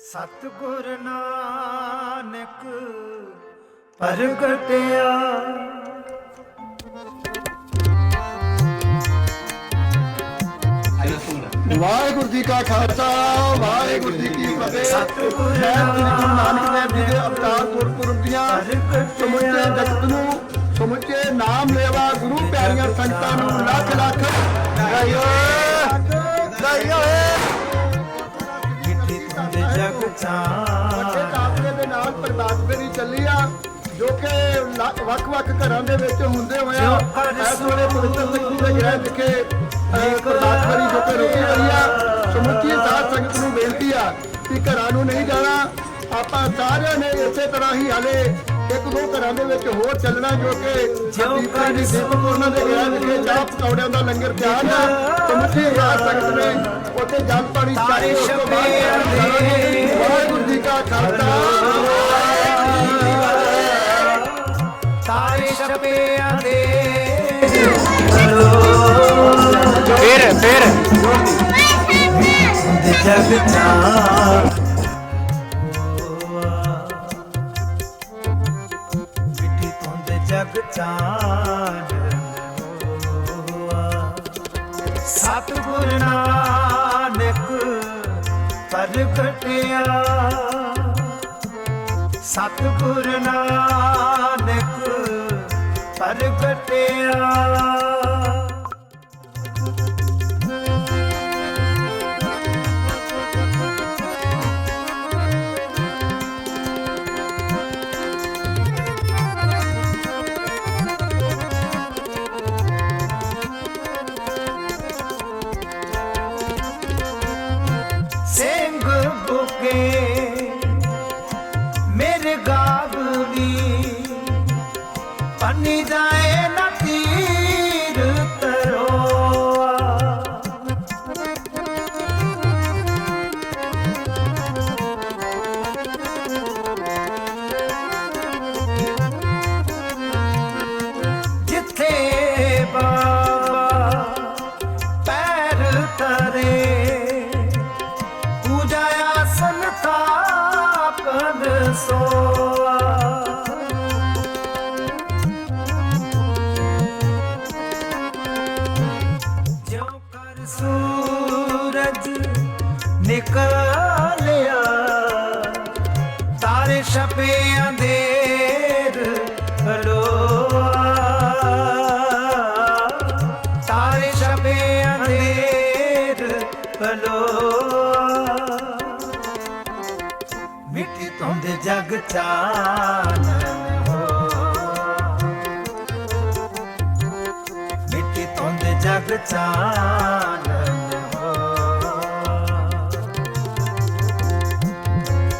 ਸਤਿਗੁਰ ਨਾਨਕ ਪ੍ਰਗਟਿਆ। ਵਾਹਿਗੁਰੂ ਜੀ ਕਾ ਖਾਲਸਾ ਵਾਹਿਗੁਰੂ ਜੀ ਕੀ ਫਤਿਹ। ਸਤਿਗੁਰ ਨਾਨਕ ਦੇਵ ਜੀ ਦੇ ਅਵਤਾਰ ਗੁਰਪੁਰਬ ਦੀਆਂ ਸਮੁੱਚੇ ਜਗਤ ਨੂੰ ਸਮੁੱਚੇ ਨਾਮ ਲੈਵਾ ਗੁਰੂ ਪਿਆਰੀਆਂ ਸੰਗਤਾਂ ਨੂੰ ਲੱਖ ਲੱਖ ਵਧਾਈਆਂ। ਵੱਖ-ਵੱਖ ਘਰਾਂ ਦੇ ਵਿੱਚ ਹੁੰਦੇ ਹੋਇਆ ਕਰ ਇਸ ਵੇਲੇ ਪਵਿੱਤਰ ਸਿੱਖੀ ਦੇ ਗ੍ਰਹਿ ਵਿਖੇ ਅਹ, ਪ੍ਰਭਾਤ ਫੇਰੀ ਜੋ ਕਿ ਰੁਕੀ ਹੋਈ ਆ। ਸਮੁੱਚੀ ਸਾਧ ਸੰਗਤ ਨੂੰ ਬੇਨਤੀ ਆ ਕਿ ਘਰਾਂ ਨੂੰ ਨਹੀਂ ਜਾਣਾ। ਆਪਾਂ ਸਾਰਿਆਂ ਨੇ ਇਸੇ ਤਰ੍ਹਾਂ ਹੀ ਹਾਲੇ ਇੱਕ ਦੋ ਘਰਾਂ ਦੇ ਵਿੱਚ ਹੋਰ ਚੱਲਣਾ ਜੋ ਕਿ ਦੀਪਾਂ ਦੀ ਕਰ ਦੀਪਕ ਉਹਨਾਂ ਦੇ ਗ੍ਰਹਿ ਵਿਖੇ ਚਾਹ ਪਕੌੜਿਆਂ ਦਾ ਲੰਗਰ ਤਿਆਰ ਆ। ਸਮੁੱਚੀ ਸਾਧ ਸੰਗਤ ਨੇ ਉੱਥੇ ਜਲ ਪਾਣੀ ਛਕੇ ਉਸ ਤੋਂ ਬਾਅਦ। ਵਾਹਿਗੁਰੂ ਜੀ ਕਾ ਖਾਲਸਾ। ਤਾਰੇ ਛਪਿਆਂ ਦੇ। ਫਿਰ ਫਿਰ। ਜਗ ਚਾਂ ਮਿੱਠੀ ਤੁੰਦ ਜਗ ਚਾਂ ਸਤਿਗੁਰ ਨਾਨਕ ਪ੍ਰਗਟਿਆ ਸਤਿਗੁਰ ਨਾਨਕ ਪ੍ਰਗਟਿਆ ਛਪੇ ਅੰਧੇਰ ਹਲੋਆ ਤਾਰੇ ਛਪੇ ਅੰਧੇਰ ਹਲੋਆ ਮਿੱਟੀ ਤੁੰਦ ਜਗ ਚਾਨਣ ਹੋ। ਮਿੱਟੀ ਤੁੰਦ ਜਗ ਚਾਨਣ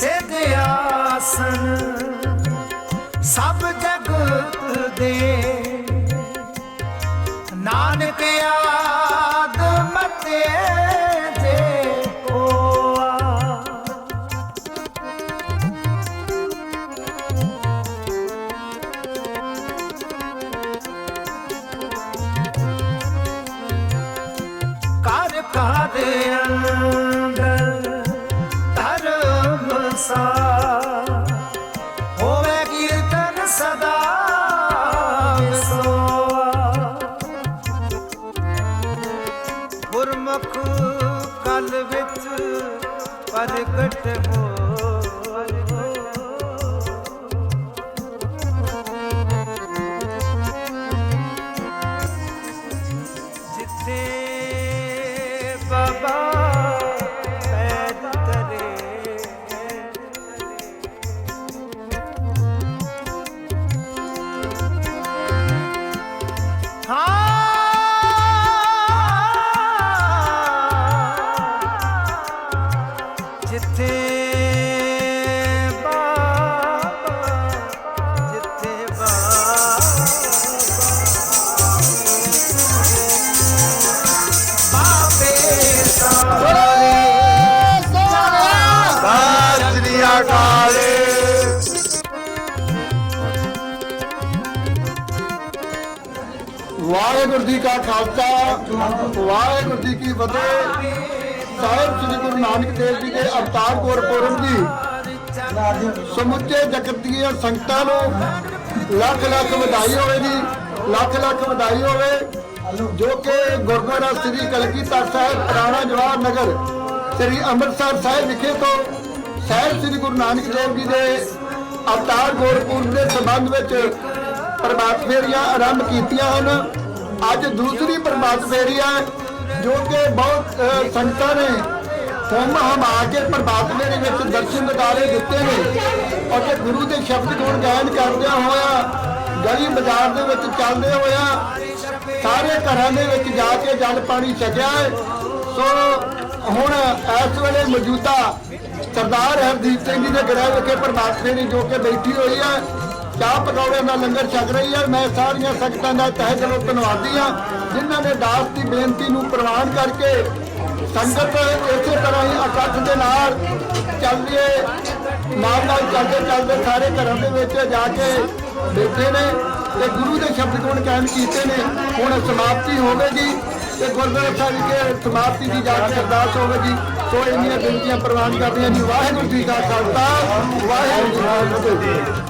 ਸਿਧ ਆਸਨ ਸਭ ਜਗਤ ਦੇ। ਨਾਨਕ ਆਦਮ ਤੇ ਜੇ ਕੋਆ ਕਰ ਕਰ ਗੁਰਮੁਖ ਕਲ ਵਿੱਚ ਪ੍ਰਗਟ ਹੋ ਵਾਹਿਗੁਰੂ ਜੀ ਕਾ ਖਾਲਸਾ, ਵਾਹਿਗੁਰੂ ਜੀ ਕੀ ਫਤਿਹ। ਸਾਹਿਬ ਸ੍ਰੀ ਗੁਰੂ ਨਾਨਕ ਦੇਵ ਜੀ ਦੇ ਅਵਤਾਰ ਗੁਰਪੁਰਬ ਦੀ ਸਮੁੱਚੇ ਜਗਤ ਦੀਆਂ ਸੰਗਤਾਂ ਨੂੰ ਲੱਖ ਲੱਖ ਵਧਾਈ ਹੋਵੇ ਜੀ, ਲੱਖ ਲੱਖ ਵਧਾਈ ਹੋਵੇ, ਜੋ ਕਿ ਗੁਰਦੁਆਰਾ ਸ੍ਰੀ ਕਲਗੀਧਰ ਸਾਹਿਬ, ਪੁਰਾਣਾ ਜਵਾਹਰ ਨਗਰ, ਸ੍ਰੀ ਅੰਮ੍ਰਿਤਸਰ ਸਾਹਿਬ ਵਿਖੇ ਤੋਂ ਸਾਹਿਬ ਸ੍ਰੀ ਗੁਰੂ ਨਾਨਕ ਦੇਵ ਜੀ ਦੇ ਅਵਤਾਰ ਗੁਰਪੁਰਬ ਦੇ ਸੰਬੰਧ ਵਿੱਚ ਪ੍ਰਭਾਤ ਫੇਰੀਆਂ ਆਰੰਭ ਕੀਤੀਆਂ ਹਨ। ਅੱਜ ਦੂਸਰੀ ਪ੍ਰਭਾਤ ਫੇਰੀ ਹੈ ਜੋ ਕਿ ਬਹੁਤ ਸੰਗਤਾਂ ਨੇ ਹੁਮ ਹਮਾ ਕੇ ਪ੍ਰਭਾਤ ਫੇਰੀ ਵਿੱਚ ਦਰਸ਼ਨ ਦਿਦਾਰੇ ਦਿੱਤੇ ਨੇ। ਅਤੇ ਗੁਰੂ ਦੇ ਸ਼ਬਦ ਗੁਣ ਗਾਇਨ ਕਰਦਿਆਂ ਹੋਇਆ ਗਲੀ ਬਾਜ਼ਾਰ ਦੇ ਵਿੱਚ ਚੱਲਦੇ ਹੋਇਆ ਸਾਰੇ ਘਰਾਂ ਦੇ ਵਿੱਚ ਜਾ ਕੇ ਜਲ ਪਾਣੀ ਛਕਿਆ ਹੈ। ਸੋ ਹੁਣ ਇਸ ਵੇਲੇ ਮੌਜੂਦਾ ਸਰਦਾਰ ਹਰਦੀਪ ਸਿੰਘ ਜੀ ਦੇ ਗ੍ਰਹਿ ਵਿਖੇ ਪ੍ਰਭਾਤ ਫੇਰੀ ਜੋ ਕਿ ਬੈਠੀ ਹੋਈ ਹੈ ਚਾਹ ਪਕੌੜਿਆਂ ਦਾ ਲੰਗਰ ਛਕ ਰਹੀ ਹੈ, ਮੈਂ ਸਾਰੀਆਂ ਸੰਗਤਾਂ ਦਾ ਤਹਿ ਦਿਲੋਂ ਧੰਨਵਾਦੀ ਹਾਂ, ਜਿਨ੍ਹਾਂ ਨੇ ਦਾਸ ਦੀ ਬੇਨਤੀ ਨੂੰ ਪ੍ਰਵਾਨ ਕਰਕੇ ਸੰਗਤ ਇਸੇ ਤਰ੍ਹਾਂ ਹੀ ਇਕੱਠ ਦੇ ਨਾਲ ਚੱਲਦੇ ਨਾਲ ਨਾਲ ਚੱਲਦੇ ਚੱਲਦੇ ਸਾਰੇ ਘਰਾਂ ਦੇ ਵਿੱਚ ਜਾ ਕੇ ਬੈਠੇ ਨੇ ਤੇ ਗੁਰੂ ਦੇ ਸ਼ਬਦ ਗੁਣ ਕਾਇਮ ਕੀਤੇ ਨੇ। ਹੁਣ ਸਮਾਪਤੀ ਹੋਵੇਗੀ ਤੇ ਗੁਰਦੁਆਰਾ ਸਾਹਿਬ ਵਿਖੇ ਸਮਾਪਤੀ ਦੀ ਜਾ ਕੇ ਅਰਦਾਸ ਹੋਵੇਗੀ। ਸੋ ਇੰਨੀਆਂ ਬੇਨਤੀਆਂ ਪ੍ਰਵਾਨ ਕਰਦੀਆਂ ਜੀ ਵਾਹਿਗੁਰੂ ਜੀ ਕਾ ਖਾਲਸਾ, ਵਾਹਿਗੁਰੂ ਜੀ ਕੀ ਫਤਿਹ।